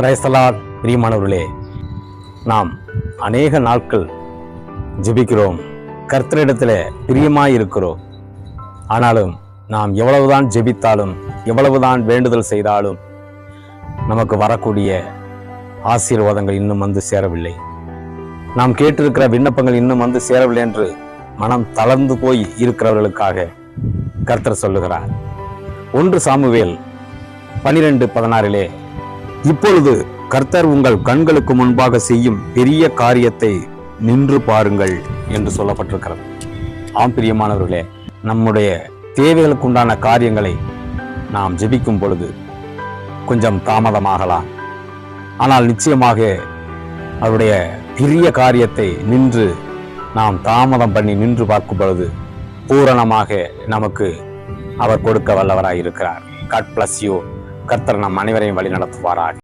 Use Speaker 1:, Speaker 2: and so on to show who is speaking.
Speaker 1: பிரைஸ்தலார் பிரியமானவர்களே நாம் அநேக நாட்கள் ஜெபிக்கிறோம். கர்த்தரிடத்தில் பிரியமாக இருக்கிறோம் ஆனாலும் நாம் எவ்வளவுதான் ஜெபித்தாலும் எவ்வளவுதான் வேண்டுதல் செய்தாலும் நமக்கு வரக்கூடிய ஆசீர்வாதங்கள் இன்னும் வந்து சேரவில்லை. நாம் கேட்டிருக்கிற விண்ணப்பங்கள் இன்னும் வந்து சேரவில்லை என்று மனம் தளர்ந்து போய் இருக்கிறவர்களுக்காக கர்த்தர் சொல்லுகிறார். ஒன்று சாமுவேல் பனிரெண்டு பதினாறிலே இப்பொழுது கர்த்தர் உங்கள் கண்களுக்கு முன்பாக செய்யும் பெரிய காரியத்தை நின்று பாருங்கள் என்று சொல்லப்பட்டிருக்கிறது. ஆம் பிரியமானவர்களே நம்முடைய தேவைகளுக்கு உண்டான காரியங்களை நாம் ஜெபிக்கும் பொழுது கொஞ்சம் தாமதமாகலாம். ஆனால் நிச்சயமாக அவருடைய பெரிய காரியத்தை நின்று நாம் தாமதம் பண்ணி நின்று பார்க்கும் பொழுது பூரணமாக நமக்கு அவர் கொடுக்க வல்லவராக இருக்கிறார் காட் பிளஸ் யூ கர்த்தர் நம் அனைவரையும் வழி நடத்துவாராக